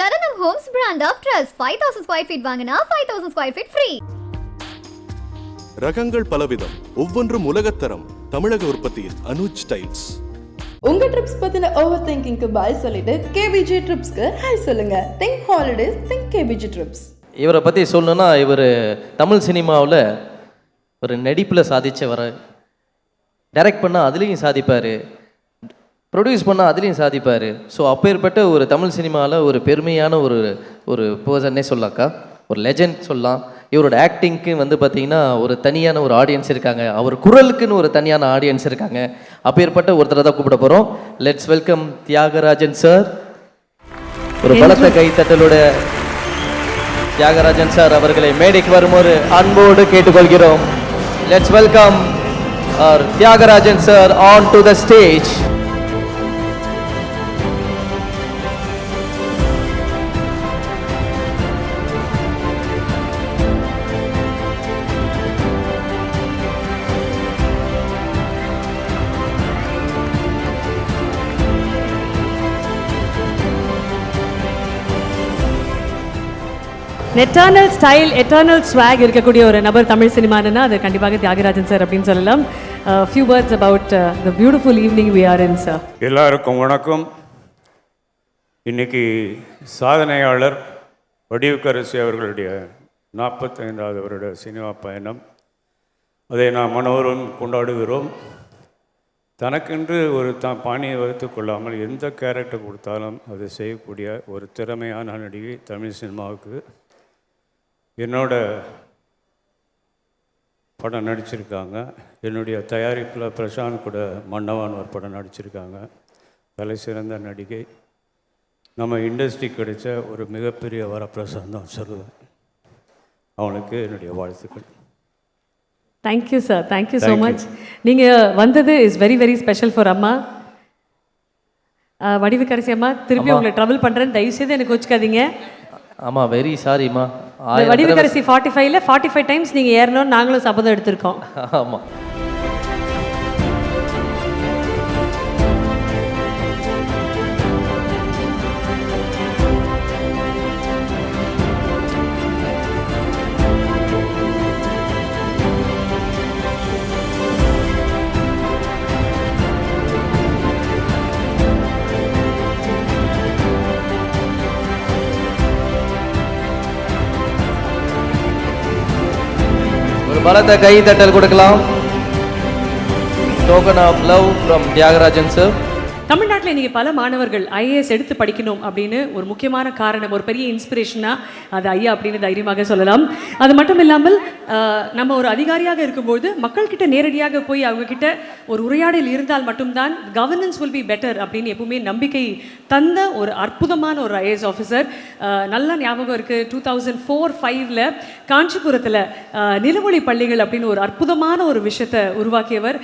Saranam homes brand of trust five thousand square feet வாங்கினா five thousand square feet free ரகங்கள் பலவிதம். ஒவ்வொன்றும் உலகத்தரம். தமிழக உற்பத்தியில் அனுஜ் டைல்ஸ். உங்க ட்ரிப்ஸ் பத்தின ஓவர் திங்கிங்க்கு பாய் சொல்லிட்டு கேபிஜி ட்ரிப்ஸ்க்கு ஹாய் சொல்லுங்க. Think holidays think KPG trips இவரை பற்றி சொல்லணும்னா இவர் தமிழ் சினிமாவில் ஒரு நடிப்பில் சாதிச்சவர். டைரக்ட் பண்ணால் அதுலேயும் சாதிப்பார். ப்ரொடியூஸ் பண்ணால் அதுலேயும் சாதிப்பார். ஸோ அப்பேற்பட்ட ஒரு தமிழ் சினிமாவில் ஒரு பெருமையான ஒரு ஒரு பர்சன்னே சொல்லலாம்க்கா ஒரு லெஜண்ட் சொல்லலாம். இவரோட ஆக்டிங்க்கு வந்து பார்த்தீங்கன்னா ஒரு தனியான ஒரு ஆடியன்ஸ் இருக்காங்க. அவர் குரலுக்குன்னு ஒரு தனியான ஆடியன்ஸ் இருக்காங்க. அப்பேற்பட்ட ஒருத்தரை தான் கூப்பிட போகிறோம் லெட்ஸ் வெல்கம் தியாகராஜன் சார் ஒரு பலத்த கைத்தட்டலோட தியாகராஜன் சார் அவர்களை மேடைக்கு வருமாறு அன்போடு கேட்டுக்கொள்கிறோம். Let's welcome R Thiyagarajan sir on to the stage eternal style eternal swag இருக்கக்கூடிய ஒரு நபர் தமிழ் சினிமானா அது கண்டிப்பாக தியாகராஜன் சார் அப்படின்னு சொல்லலாம். Few words about the beautiful evening we are in sir எல்லாருக்கும் வணக்கம். இன்னைக்கு சாதனையாளர் வடிவுக்கரசி அவர்களுடைய நாற்பத்தைந்தாவது வருட சினிமா பயணம். அதை நாம் மனோரும் கொண்டாடுகிறோம். தனக்கென்று ஒரு த பாணியை வகுத்து கொள்ளாமல் எந்த கேரக்டர் கொடுத்தாலும் அதை செய்யக்கூடிய ஒரு திறமையான நடிகை தமிழ் சினிமாவுக்கு என்னோட படம் நடிச்சிருக்காங்க. என்னுடைய தயாரிப்பில் பிரசாந்த் கூட மன்னவான் ஒரு படம் நடிச்சிருக்காங்க. தலை சிறந்த நடிகை. நம்ம இண்டஸ்ட்ரி கிடைச்ச ஒரு மிகப்பெரிய வரப்பிரசாதம் தான் சொல்லுவேன். அவனுக்கு என்னுடைய வாழ்த்துக்கள். Thank you sir thank you so. Much நீங்கள் வந்தது is very very special for அம்மா. Uh, வடிவுக்கரசி அம்மா திருப்பி உங்களை ட்ரபிள் பண்ணுறேன்னு தயவுசெய்து எனக்கு வச்சுக்காதீங்க ஆமாம் வெரி சாரிம்மா இந்த வடிவுக்கரசி ஃபார்ட்டி ஃபைவ்ல ஃபார்ட்டி ஃபைவ் டைம்ஸ் நீங்கள் ஏறணும்னு நாங்களும் சபதம் எடுத்திருக்கோம். ஆமாம் பலத்த கை தட்டல் கொடுக்கலாம். Token of love from Thiyagarajan sir தமிழ்நாட்டில் இன்றைக்கி பல மாணவர்கள் ஐஏஎஸ் எடுத்து படிக்கணும் அப்படின்னு ஒரு முக்கியமான காரணம் ஒரு பெரிய இன்ஸ்பிரேஷனாக அது ஐயா அப்படின்னு தைரியமாக சொல்லலாம். அது மட்டும் இல்லாமல் நம்ம ஒரு அதிகாரியாக இருக்கும்போது மக்கள்கிட்ட நேரடியாக போய் அவங்கக்கிட்ட ஒரு உரையாடல் இருந்தால் மட்டும்தான் கவர்னன்ஸ் வில் பி பெட்டர் அப்படின்னு எப்பவுமே நம்பிக்கை தந்த ஒரு அற்புதமான ஒரு ஐஏஎஸ் ஆஃபீஸர் நல்ல ஞாபகம் இருக்குது டூ தௌசண்ட் ஃபோர் ஃபைவ்ல காஞ்சிபுரத்தில் நிலமொழி பள்ளிகள் அப்படின்னு ஒரு அற்புதமான ஒரு விஷயத்தை உருவாக்கியவர்.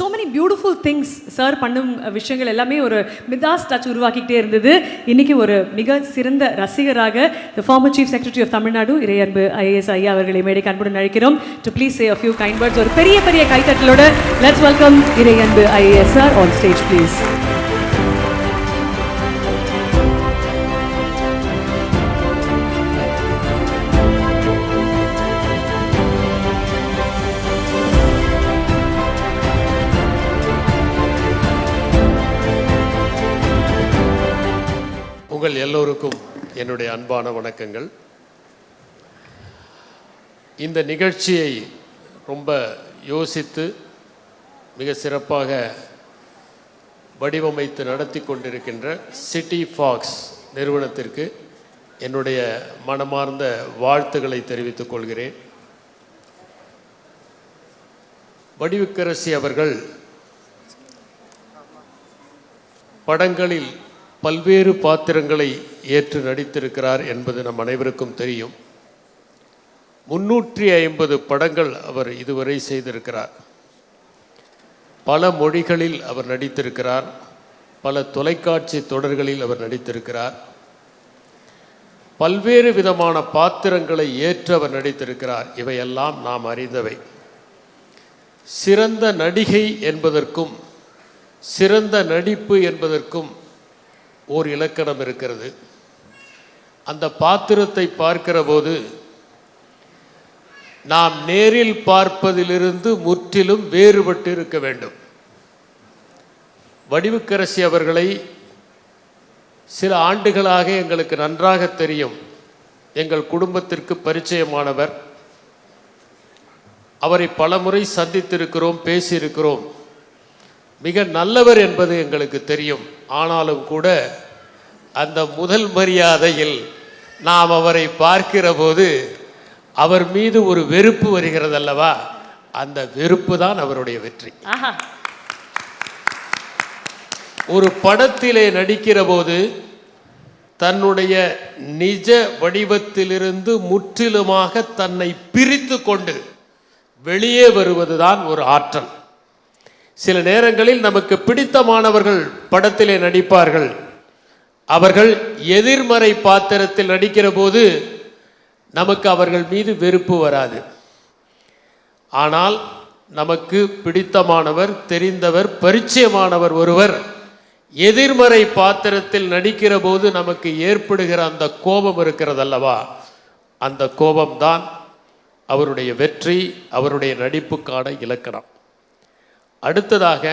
So many beautiful things sir பண்ணும் விஷயங்கள் எல்லாமே ஒரு மிதாஸ் டச் உருவாக்கிக்கிட்டே இருந்தது. இன்னைக்கு ஒரு மிக சிறந்த ரசிகராக the former chief secretary of Tamil Nadu Iraianbu IAS ஐயா அவர்களை மேடைக்கு அன்புடன் அழைக்கிறோம். To please say a few kind words ஒரு பெரிய பெரிய கைத்தட்டலோட let's welcome Iraianbu IAS sir on stage please உங்கள் எல்லோருக்கும் என்னுடைய அன்பான வணக்கங்கள். இந்த நிகழ்ச்சியை ரொம்ப யோசித்து மிக சிறப்பாக வடிவமைத்து நடத்தி கொண்டிருக்கின்ற சிட்டி ஃபாக்ஸ் நிறுவனத்திற்கு என்னுடைய மனமார்ந்த வாழ்த்துக்களை தெரிவித்துக் கொள்கிறேன். வடிவுக்கரசி அவர்கள் படங்களில் பல்வேறு பாத்திரங்களை ஏற்று நடித்திருக்கிறார் என்பது நம் அனைவருக்கும் தெரியும். முன்னூற்றி ஐம்பது படங்கள் அவர் இதுவரை செய்திருக்கிறார். பல மொழிகளில் அவர் நடித்திருக்கிறார். பல தொலைக்காட்சி தொடர்களில் அவர் நடித்திருக்கிறார். பல்வேறு விதமான பாத்திரங்களை ஏற்று அவர் நடித்திருக்கிறார். இவையெல்லாம் நாம் அறிந்தவை. சிறந்த நடிகை என்பதற்கும் சிறந்த நடிப்பு என்பதற்கும் ஓர் இலக்கணம் இருக்கிறது. அந்த பாத்திரத்தை பார்க்கிற போது நாம் நேரில் பார்ப்பதிலிருந்து முற்றிலும் வேறுபட்டு இருக்க வேண்டும். வடிவுக்கரசி அவர்களை சில ஆண்டுகளாக எங்களுக்கு நன்றாக தெரியும். எங்கள் குடும்பத்திற்கு பரிச்சயமானவர். அவரை பலமுறை சந்தித்திருக்கிறோம் பேசியிருக்கிறோம். மிக நல்லவர் என்பது எங்களுக்கு தெரியும். ஆனாலும் கூட அந்த முதல் மரியாதையில் நாம் அவரை பார்க்கிற போது அவர் மீது ஒரு வெறுப்பு வருகிறதல்லவா அந்த வெறுப்பு தான் அவருடைய வெற்றி. ஒரு படத்திலே நடிக்கிற போது தன்னுடைய நிஜ வடிவத்திலிருந்து முற்றிலுமாக தன்னை பிரித்து கொண்டு வெளியே வருவதுதான் ஒரு ஆற்றல். சில நேரங்களில் நமக்கு பிடித்தமானவர்கள் படத்திலே நடிப்பார்கள். அவர்கள் எதிர்மறை பாத்திரத்தில் நடிக்கிற போது நமக்கு அவர்கள் மீது வெறுப்பு வராது. ஆனால் நமக்கு பிடித்தமானவர் தெரிந்தவர் பரிச்சயமானவர் ஒருவர் எதிர்மறை பாத்திரத்தில் நடிக்கிற போது நமக்கு ஏற்படுகிற அந்த கோபம் இருக்கிறதல்லவா? அந்த கோபம்தான் அவருடைய வெற்றி அவருடைய நடிப்புக்கான இலக்கணம். அடுத்ததாக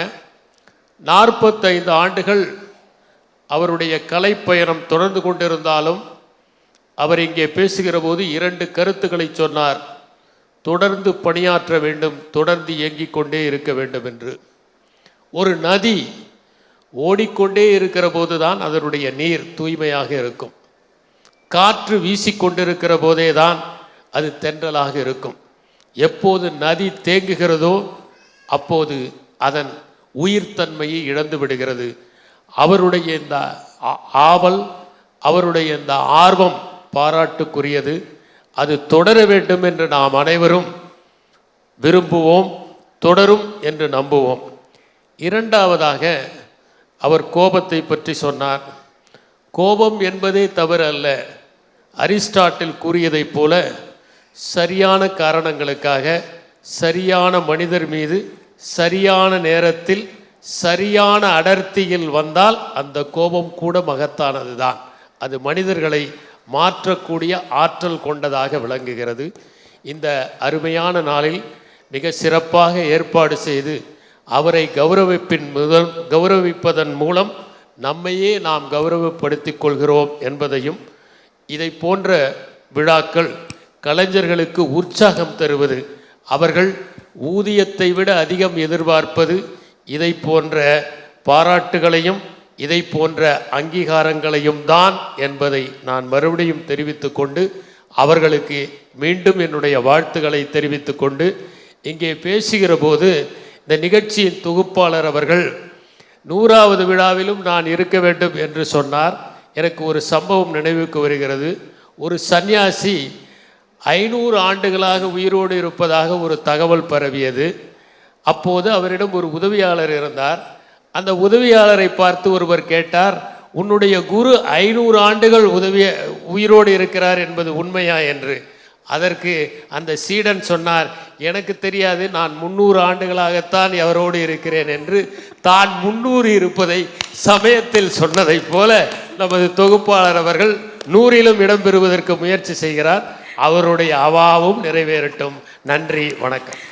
நாற்பத்தைந்து ஆண்டுகள் அவருடைய கலைப்பயணம் தொடர்ந்து கொண்டிருந்தாலும் அவர் இங்கே பேசுகிற போது இரண்டு கருத்துக்களை சொன்னார். தொடர்ந்து பணியாற்ற வேண்டும் தொடர்ந்து இயங்கிக் கொண்டே இருக்க வேண்டும் என்று. ஒரு நதி ஓடிக்கொண்டே இருக்கிற போதுதான் அதனுடைய நீர் தூய்மையாக இருக்கும். காற்று வீசிக்கொண்டிருக்கிற போதே தான் அது தென்றலாக இருக்கும். எப்போது நதி தேங்குகிறதோ அப்போது அதன் உயிர்த்தன்மையை இழந்து விடுகிறது. அவருடைய இந்த ஆ- ஆவல் அவருடைய இந்த ஆர்வம் பாராட்டுக்குரியது. அது தொடர வேண்டும் என்று நாம் அனைவரும் விரும்புவோம் தொடரும் என்று நம்புவோம். இரண்டாவதாக அவர் கோபத்தை பற்றி சொன்னார். கோபம் என்பதே தவறு அல்ல அரிஸ்டாட்டில் கூறியதைப் போல சரியான காரணங்களுக்காக சரியான மனிதர் மீது சரியான நேரத்தில் சரியான அடர்த்தியில் வந்தால் அந்த கோபம் கூட மகத்தானது தான் அது மனிதர்களை மாற்றக்கூடிய ஆற்றல் கொண்டதாக விளங்குகிறது. இந்த அருமையான நாளில் மிக சிறப்பாக ஏற்பாடு செய்து அவரை கௌரவிப்பின் முதல் கௌரவிப்பதன் மூலம் நம்மையே நாம் கௌரவப்படுத்திக் கொள்கிறோம் என்பதையும் இதை போன்ற விழாக்கள் கலைஞர்களுக்கு உற்சாகம் தருவது அவர்கள் ஊதியத்தை விட அதிகம் எதிர்பார்ப்பது இதை போன்ற பாராட்டுகளையும் இதை போன்ற அங்கீகாரங்களையும் தான் என்பதை நான் மறுபடியும் தெரிவித்து கொண்டு அவர்களுக்கு மீண்டும் என்னுடைய வாழ்த்துக்களை தெரிவித்து கொண்டு இங்கே பேசுகிற போது இந்த நிகழ்ச்சியின் தொகுப்பாளர் அவர்கள் நூறாவது விழாவிலும் நான் இருக்க வேண்டும் என்று சொன்னார். எனக்கு ஒரு சம்பவம் நினைவுக்கு வருகிறது. ஒரு சந்நியாசி ஐநூறு ஆண்டுகளாக உயிரோடு இருப்பதாக ஒரு தகவல் பரவியது. அப்போது அவரிடம் ஒரு உதவியாளர் இருந்தார். அந்த உதவியாளரை பார்த்து ஒருவர் கேட்டார் உன்னுடைய குரு ஐநூறு ஆண்டுகள் உதவிய உயிரோடு இருக்கிறார் என்பது உண்மையா? என்று. அதற்கு அந்த சீடன் சொன்னார் எனக்கு தெரியாது நான் முந்நூறு ஆண்டுகளாகத்தான் எவரோடு இருக்கிறேன் என்று. தான் முன்னூறு இருப்பதை சமயத்தில் சொன்னதைப் போல நமது தொகுப்பாளர் அவர்கள் நூறிலும் இடம்பெறுவதற்கு முயற்சி செய்கிறார். அவருடைய அவாவும் நிறைவேறட்டும். நன்றி வணக்கம்.